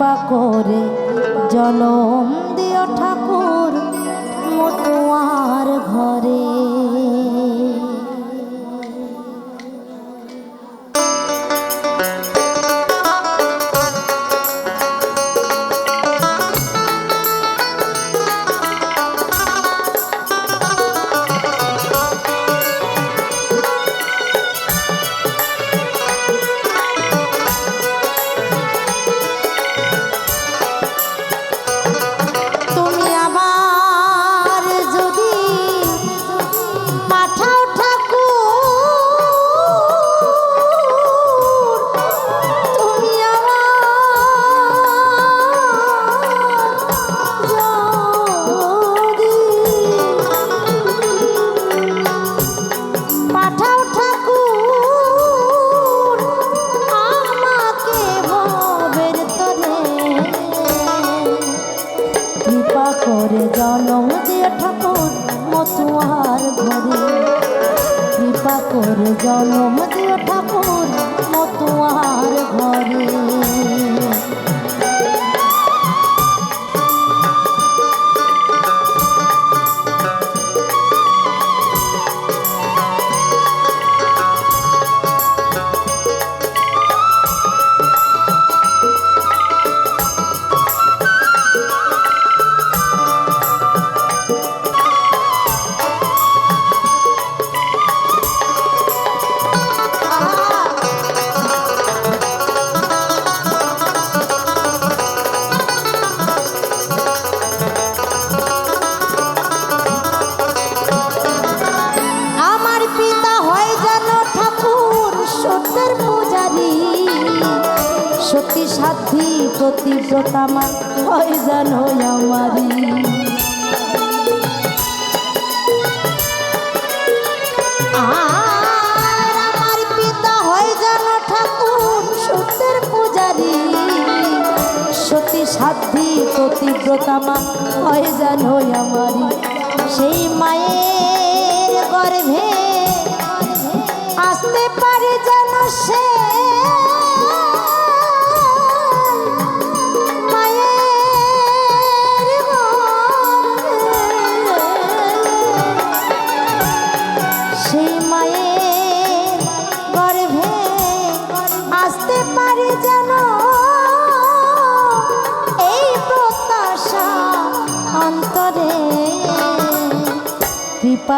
কৃপা করে জনম দিও ঠাকুর মতো আর ঘরে। করে জনম দিয়ে ঠাকুর মতুয়ার ঘরে। কৃপা করে জনম দিয়ে ঠাকুর মতুয়ার ঘরে। সত্যি সাধ্যি প্রতিব্রতা মা হয় যেন আমার পিতা ঠাকুর, সত্যের পূজারী। সতী সাধ্যি প্রতিব্রতা মা সেই মায়ের গর্ভে আসতে পারে যেন সে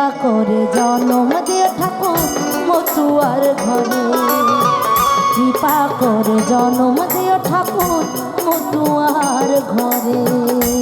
কৃপা করে জনম দিয়ে ঠাকুর মতুয়ার ঘরে। কৃপা করে জনম দিয়ে ঠাকুর মতুয়ার ঘরে।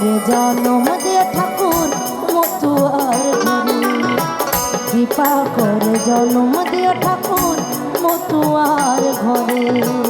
করে জনম দিয়ে ঠাকুর মতুয়ার ধরি কৃপা করে জন্ম দিয়ে ঠাকুর মতুয়ার ঘরে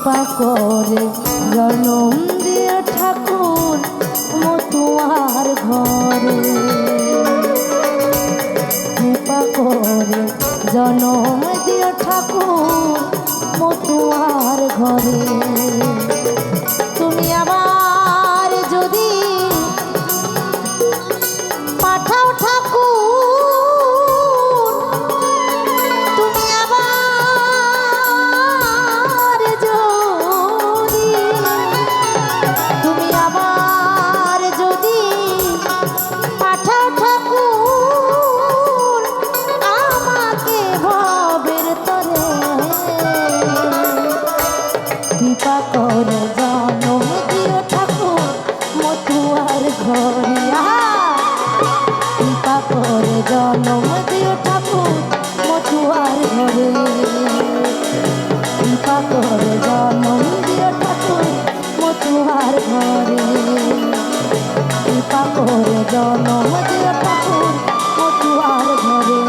কৃপা করে। জনম দিয়ে ঠাকুর মতুয়ার ঘরে। কৃপা করে জনম দিয়ে ঠাকুর মতুয়ার ঘরে। জনম দিও ঠাকুর মথুয়ার ঘরে। কৃপা করে জনম দিও ঠাকুর মথুয়ার ঘরে। কৃপা করে জনম দিও ঠাকুর মথুয়ার ঘরে।